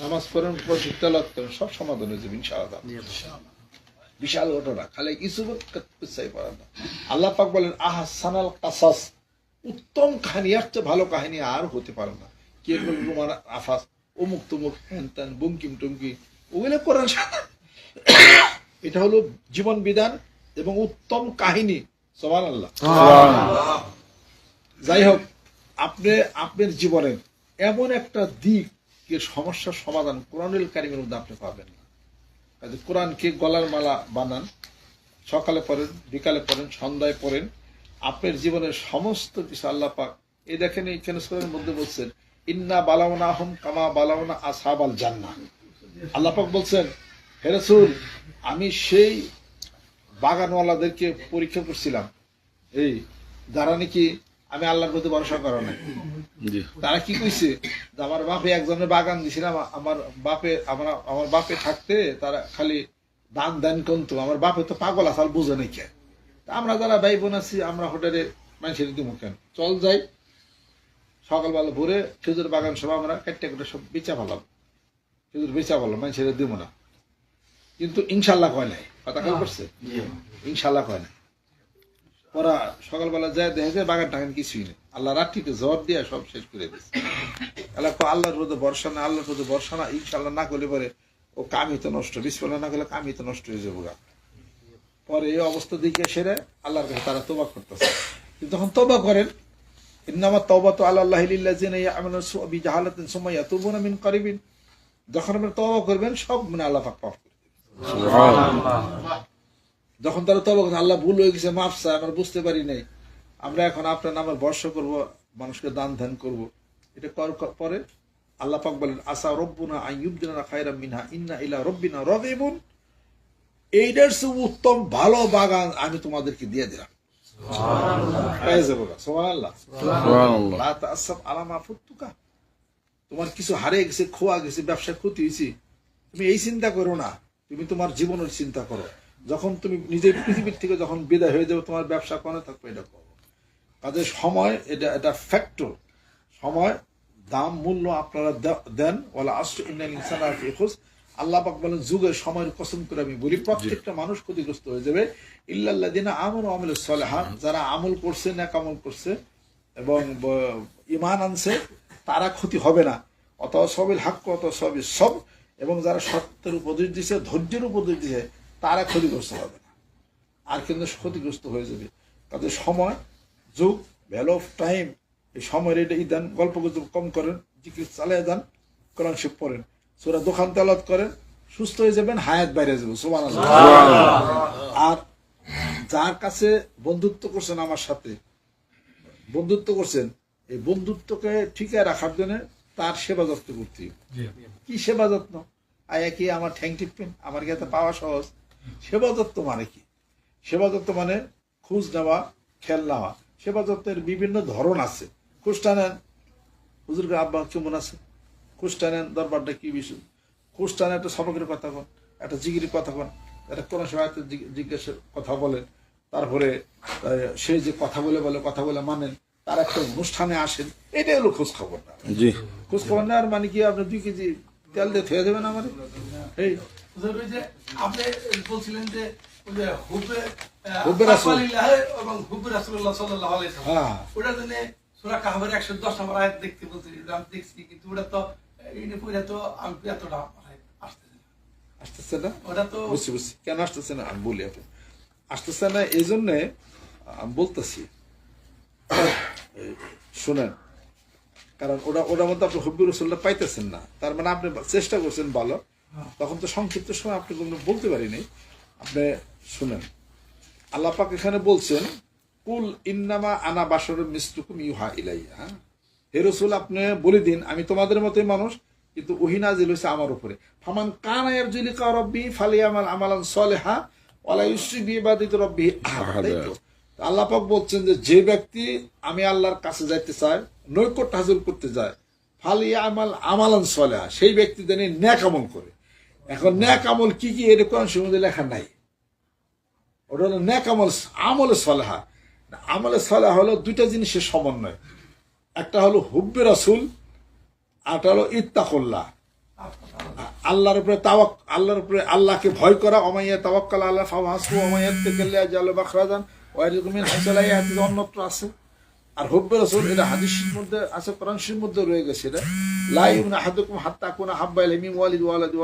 নামাজ পড়েন তেলাত করেন সব সমাধান হয়ে যাবে ইনশাআল্লাহ। বিশাল ঘটনা। খালি কিছু পারেন না। আল্লাহ পাক বলেন আহা সানাল কাসাস। উত্তম কাহিনী চেয়ে ভালো কাহিনী আর হতে পারে না। কে বল রুমান আফাস অমুক তমুক হ্যান ত্যান বুমকিম টুমকি ওগুলো করেন এটা হলো জীবন বিধান এবং উত্তম কাহিনী। সবার আল্লাহ যাই হোক আপনি আপনার জীবনের এমন একটা দিক যে সমস্যার সমাধান কোরআনুল কারিমের মধ্যে আপনি পাবেন না। কাজে কোরআনকে গলার মালা বানান, সকালে পড়েন, বিকালে পড়েন, সন্ধ্যায় পড়েন, আপনার জীবনের সমস্ত কিছু আল্লাহ পাক এই দেখেন এই ফেনসের মধ্যে বলছেন, ইন্না বালাওনা আহম কামা বালাওনা আসাবাল জান্না আল্লাহ পাক বলছেন হেরসুল আমি সেই বাগানওয়ালাদেরকে পরীক্ষা করছিলাম। এই, যারা নাকি আমি আল্লাহর প্রতি ভরসা করা নাই। তারা কি কইছে? আমার বাপে একজনের বাগান দিছিলাম আমার বাপে আমার আমার বাপে থাকতে তারা খালি দান দান কমতো আমার বাপে তো পাগল আসাল বুঝে নাই কে। আমরা যারা ভাই বোন আছি আমরা হোটেলে মানুষের দিব কেন? চল যাই। সকালবেলা ভোরে খেজুর বাগান সব আমরা কাটতে কেটে সব বেচা ফেলাম খেজুর বেচা ফেলাম মানুষের দিব না। কিন্তু ইনশাল্লাহ কয় নাই। কথা খেয়াল করছে? ইনশাল্লাহ কয় নাই। ওরা সকালবেলা যায় দেখে যে বাগান টাগান কিছুই নেই। আল্লাহ রাত্রিতে জ্বর দিয়ে সব শেষ করে দিচ্ছে আল্লাহ আল্লাহর রোদে বর্ষা না, আল্লাহর রোদে বর্ষা না ইনশাল্লাহ না করলে পরে ও কামি তো নষ্ট। বিসমিল্লাহ না করলে কামি তো নষ্ট হয়ে যাব। পরে এই অবস্থা দিকে সেরে আল্লাহর কাছে তারা তোবা করতেছে। কিন্তু যখন তোবা করেন, ইন্নামা তওবা তো আল্লাহ সুআ বিজাহালাতিন সুম্মা ইয়াতুবুনা মিন কারিবিন। যখন আপনি তওবা করবেন, সব মানে আল্লাহ পাক মাফ করে দিবেন। যখন তারা তবা করে আল্লাহ ভুল হয়ে গেছে মাফ চায় আমরা বুঝতে পারি নাই। আমরা এখন আপনার নামে বর্ষ করব মানুষকে দান ধ্যান করব। এটা করার ক- পরে আল্লাহ পাক বলেন আসা রব্বুনা আইয়ুবদিনা খায়রা মিনহা ইন্না ইলা রব্বিনা রবিবুন এইটার চেয়ে উত্তম ভালো বাগান আমি তোমাদেরকে দিয়ে দিলাম। পেয়ে যাব গা, সুবহানাল্লাহ। সুবহানাল্লাহ। লা তাআসাফ আলা মা ফুতুকা। তোমার কিছু হারিয়ে গেছে খোয়া গেছে ব্যবসায় ক্ষতি হয়েছে তুমি এই চিন্তা করো না। তুমি তোমার জীবনের চিন্তা করো। যখন তুমি নিজের পৃথিবীর থেকে যখন বিদায় হয়ে যাবে, তোমার ব্যবসা কোনে থাকবে, এটা করো। কাজে সময়, এটা এটা ফ্যাক্টর সময়, দাম, মূল্য আপনারা দেন। ওলা আশ্র ইন্ডিয়ান ইনসান খুস আল্লাহ পাক বলেন, যুগের সময়ের কসম করে আমি বলি, প্রত্যেকটা মানুষ ক্ষতিগ্রস্ত হয়ে যাবে। ইল্লাল্লাযিনা আমানু ওয়া আমিলুস সালিহাত, যারা আমল করছে না কামল করছে এবং ইমান আনছে, তারা ক্ষতি হবে না। অত সবিল হাক্ক অত সবিল সব এবং যারা সত্যের উপদেশ দিছে, ধৈর্যের উপদেশ দিছে তারা ক্ষতিগ্রস্ত হবে না। আর কিন্তু ক্ষতিগ্রস্ত হয়ে যাবে। তাদের সময় যুগ ভ্যালু অফ টাইম এই সময়ের এটা ই দেন গল্প গুজব কম করেন জিকির চালিয়ে যান কোরআন শিব পড়েন। সুরা দোকান তেলত করেন সুস্থ হয়ে যাবেন হায়াত বাইরে যাবে সুবান আর যার কাছে বন্ধুত্ব করছেন আমার সাথে বন্ধুত্ব করছেন এই বন্ধুত্বকে ঠিকই রাখার জন্য তার সেবা যত্ন করতে কি সেবা যত্ন? আয়া কি আমার ঠ্যাং টিপবেন? আমার কাছে পাওয়া সহজ? সেবা যত্ন মানে কি? সেবা যত্ন মানে খোঁজ নেওয়া খেয়াল নেওয়া। সেবা যত্নের বিভিন্ন ধরন আছে। খোঁজটা নেন। হুজুরকে আব্বা কেমন আছে? খোঁজটা নেন দরবারটা কি বিষয়? খোঁজটা নেন একটা সবকের কথা কন একটা জিগির কথা কন একটা কোন সময় একটা জিজ্ঞ- কথা বলেন। তারপরে সে যে কথা বলে বলে কথা বলে মানেন তার একটা অনুষ্ঠানে আসেন এটাই হলো খোঁজ খবর না জি। খোঁজ খবর না আর মানে কি? আপনি দুই কেজি তেল দিয়ে থেয়ে দেবেন আমার? এই যে আপনি বলছিলেন এবং। হ্যাঁ। ওটার জন্য সূরা কাহফের 110 নম্বর আয়াত দেখতে বলছি আমি দেখছি কিন্তু ওটা তো এই পড়ে তো আমি এতটা আসতেছে না। ওটা তো বুঝছি বুঝছি। কেন আসতেছে না? আমি বলি আপনি। আসতেছে না এই জন্যে আমি বলতেছি শুনেন কারণ ওটা ওটার মধ্যে আপনি হব্বি রসুল্লাহ পাইতেছেন না। তার মানে আপনি চেষ্টা করছেন ভালো। তখন তো সংক্ষিপ্ত সময় আপনি কোনো বলতে পারিনি। আপনি শুনেন। আল্লাহ পাক এখানে বলছেন কুল ইন্নামা আনা বাসর মিস্তুকুম ইউহা ইলাইয়া। হ্যাঁ? হে রসুল আপনি বলে দিন আমি তোমাদের মতোই মানুষ কিন্তু ওহিনাজিল হয়েছে আমার উপরে। ফামান কানায়ার জুলিকা রব্বি ফালিয়ামাল আমালান সলেহা ওয়ালা ইউসরি বিবাদিত রব্বি আহাদা। তাই তো? তো আল্লাহ পাক বলছেন যে যে ব্যক্তি আমি আল্লাহর কাছে যাইতে চায় নৈকট্য হাসিল করতে যায় ফালিয়া আমাল আমালান সলেহা সেই ব্যক্তি যেন ন্যাক আমল করে। এখন ন্যাক আমল কি কি কোরআন সমুদ্রে লেখা নাই? ওটা হলো ন্যাক আমল আমলে সলেহা। আমলে সলেহা হলো দুইটা জিনিসের সমন্বয়। একটা হলো হুব্বে রাসুল আরটা হলো ইত্তাকুল্লাহ। আল্লাহর উপরে তাওয়াক আল্লাহর উপরে আল্লাহকে ভয় করা অমাইয়া তাওয়াক্কাল আল্লাহ ফাহাসু অমাইয়া তেকাল্লিয়া জালো বাখরাজান ওয়াইরুকুমিন হাসালাই হাদিস অন্যত্র আছে। আর হুব্বে রাসূল, এটা হাদিসের মধ্যে আছে, কোরআন মধ্যে রয়ে গেছে এটা। লা ইউমিনু আহাদুকুম হাত্তা কুনা হাব্বা ইলাইহি মিন ওয়ালিদ ওয়ালাদি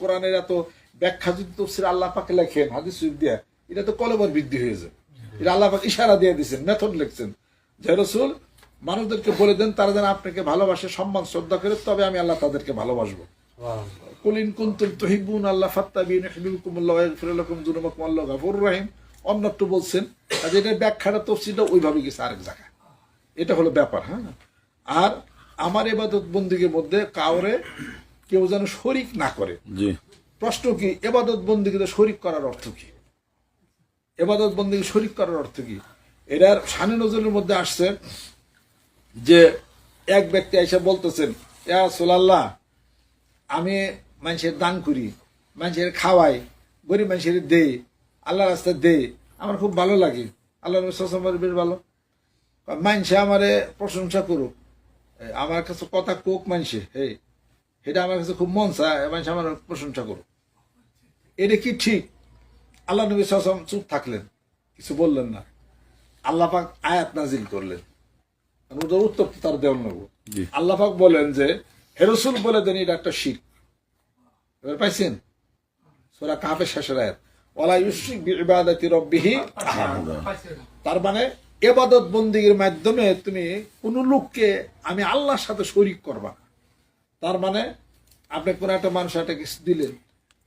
কোরআনের এত ব্যাখ্যা যদি তফসির আল্লাহ পাকে লেখেন হাদিস শরীফ দিয়ে এটা তো কলবার বৃদ্ধি হয়ে যায় এটা আল্লাহ পাক ইশারা দিয়ে দিয়েছেন মেথড লিখছেন। যে রাসূল মানুষদেরকে বলে দেন তারা যেন আপনাকে ভালোবাসে সম্মান শ্রদ্ধা করে তবে আমি আল্লাহ তাদেরকে ভালোবাসবো। কুলিন কুনতুম তুহিব্বুন আল্লাহ ফাত্তাবিন ইউহিব্বুকুমুল্লাহ ওয়া ইয়াগফির লাকুম যুনুবাকুম আল্লাহু গাফুরুর রহিম। অন্যত্র বলছেন আর এটার ব্যাখ্যাটা তফসিলটা ওইভাবে গেছে আরেক জায়গায়। এটা হলো ব্যাপার হ্যাঁ। আর আমার এবাদত বন্দিগের মধ্যে কাউরে কেউ যেন শরিক না করে। প্রশ্ন কি এবাদত বন্দিকে শরিক করার অর্থ কি? এবাদত বন্দীকে শরিক করার অর্থ কি? এটার সানি নজরের মধ্যে আসছে যে এক ব্যক্তি এসে বলতেছেন ইয়া সোলাল্লাহ আমি মানুষের দান করি মানুষের খাওয়াই গরিব মানুষের দেই আল্লাহ রাস্তায় দেই আমার খুব ভালো লাগে আল্লাহ বেশ ভালো। মানুষে আমারে প্রশংসা করুক আমার কাছে কথা কোক মানুষে হে এটা আমার কাছে খুব মন চায় মানুষ আমার প্রশংসা করুক। এটা কি ঠিক? আল্লাহ নবী সাসম চুপ থাকলেন কিছু বললেন না। আল্লাহ পাক আয়াত নাজিল করলেন। আমি ওটার উত্তর তো তার দেওয়ার নেব। জি। আল্লাহ পাক বলেন যে হেরসুল বলে দেন এটা একটা শিখ এবার পাইছেন? সোরা কাহাবে শেষের আয়াত। ওলা ইউসিক বিবাদাতি রব্বিহি তার মানে এবাদত বন্দিগের মাধ্যমে তুমি কোন লোককে আমি আল্লাহর সাথে শরিক করবা না। তার মানে আপনি কোন একটা মানুষ একটা কিছু দিলেন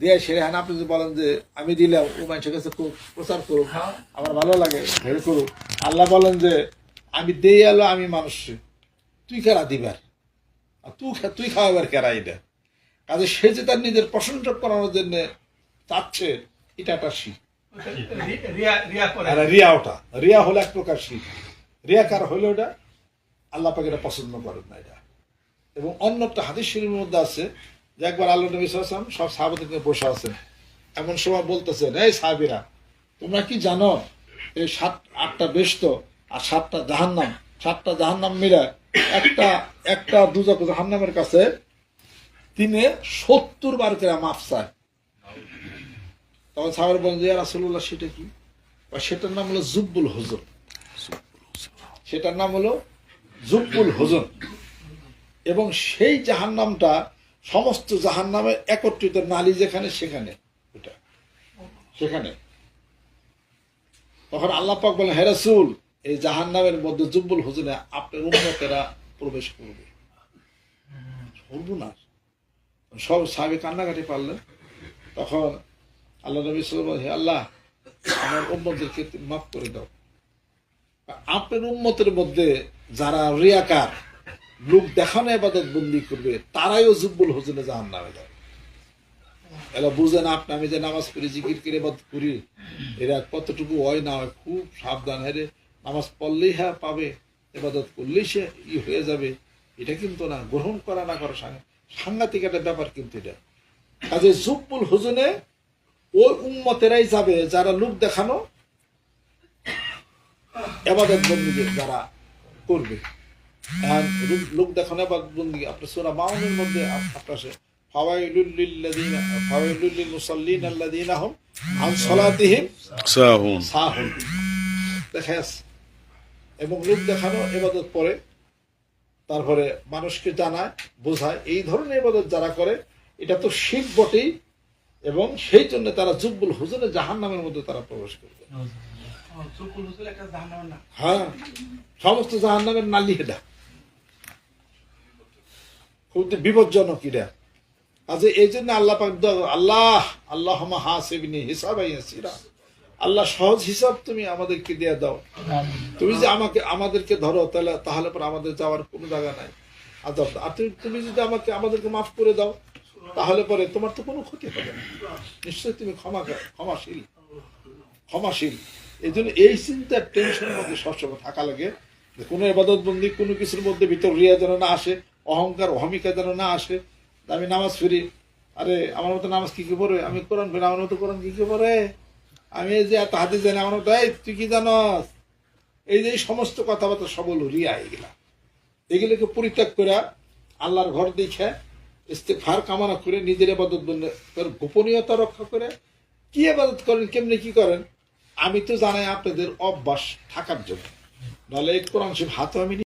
দিয়ে সেরে হ্যাঁ আপনি যদি বলেন যে আমি দিলাম ও মানুষের কাছে খুব প্রচার করুক আমার ভালো লাগে হের করুক। আল্লাহ বলেন যে আমি দেই এলো আমি মানুষ তুই কেরা দিবার আর? তুই তুই খাওয়াবার কেরা এটা কাজে সে যে তার নিজের প্রশংসা করানোর জন্য চাচ্ছে এটা একটা শিখ রিয়া ওটা। রিয়া হলো এক প্রকার শিখ রিয়া কার ওটা আল্লাহ পাক পছন্দ করেন না এটা। এবং হাদিস মধ্যে আছে যে একবার আল্লাহ নবী সব সাহাবাদের বসে আছেন। এমন সময় বলতেছেন, এই সাহাবিরা, তোমরা কি জানো এই সাত, আটটা বেস্ত আর সাতটা জাহান্নাম? সাতটা জাহান্নাম মিলে একটা একটা দুজক জাহান্নামের কাছে তিনি সত্তর বার করে মাফ চায়। তখন সাহাবার বলেন যে রাসুল্লাহ সেটা কি? বা সেটার নাম হলো জুব্বুল হুজুর। সেটার নাম হলো জুব্বুল হুজুর। এবং সেই জাহান্নামটা সমস্ত জাহান্নামের একত্রিত নালী যেখানে, সেখানে। ওটা সেখানে। তখন আল্লাহ পাক বলেন হেরাসুল এই জাহান্নামের মধ্যে জুব্বুল হুজুরে আপনার উন্মতেরা প্রবেশ করবে। সর্বনাশ সব সাহেব কান্নাকাটি পারলেন। তখন আল্লাহ নবী সাল্লাম হে আল্লাহ, আমার উম্মতদেরকে মাফ করে দাও। আপনার উম্মতের মধ্যে যারা রিয়াকার, লোক দেখানো এবাদত বন্দি করবে, তারাইও জুব্বুল হোসেনে জাহান নামে যাবে এরা বুঝেন আপনি, আমি যে নামাজ পড়ি, জিকির করে এবাদত করি, এরা কতটুকু হয় না হয়, খুব সাবধান। হেরে নামাজ পড়লেই হ্যাঁ পাবে এবাদত করলেই সে ই হয়ে যাবে। এটা কিন্তু না, গ্রহণ করা না করা সাংঘা- সাংঘাতিক একটা ব্যাপার কিন্তু এটা। কাজে জুব্বুল হুজুনে ওই উম্মতেরাই যাবে যারা লোক দেখানো এবাদত বন্দি যারা করবে। আর লোক- দেখানো এবাদত বন্দি আপনার সোনা মাউনের মধ্যে আপনার সে ফাওয়াইলুল লিল্লাযীনা মুসাল্লিন আল্লাযীনা হুম আন সালাতিহিম সাহুন। সাহুন। দেখা এবং লোক দেখানো এবাদত পরে তারপরে মানুষকে জানায় বোঝায় এই ধরনের এবাদত যারা করে এটা তো শিখ বটেই এবং সেই জন্য তারা জুব্বুল হুজুরে জাহান নামের মধ্যে তারা প্রবেশ করবে। হ্যাঁ সমস্ত জাহান নামের নালি এটা খুব বিপজ্জনক এটা। কাজে এই জন্য আল্লাহ পাক আল্লাহ আল্লাহ হাসিবিনি হিসাব আল্লাহ সহজ হিসাব তুমি আমাদেরকে দিয়ে দাও। তুমি যে আমাকে আমাদেরকে ধরো তাহলে তাহলে পর আমাদের যাওয়ার কোনো জায়গা নাই। আর তুমি- তুমি যদি আমাকে আমাদেরকে মাফ করে দাও তাহলে পরে তোমার তো কোনো ক্ষতি হবে না। নিশ্চয়ই তুমি ক্ষমা ক্ষমাশীল ক্ষমাশীল। এই জন্য এই চিন্তার টেনশনের মধ্যে সবসময় থাকা লাগে কোনো এবাদত বন্দি কোনো কিছুর মধ্যে ভিতর রিয়া যেন না আসে, অহংকার, অহমিকা যেন না আসে আমি নামাজ ফিরি আরে, আমার মতো নামাজ কি কি পড়ে? আমি কোরআন ফিরি আমার মতো কোরআন কি কি পড়ে? আমি এই যে এত হাতে জানি, আমার মতো, এই তুই কি জানস? এই যে এই সমস্ত কথাবার্তা সবল রিয়া এগুলা। এগুলোকে পরিত্যাগ করে আল্লাহর ঘর দেখে ইস্তেফার কামনা করে, নিজের আবাদত বন্দের গোপনীয়তা রক্ষা করে, কি আবাদত করেন, কেমনি কি করেন? আমি তো জানাই আপনাদের অভ্যাস থাকার জন্য। নাহলে কোরআন শিব হাতও আমি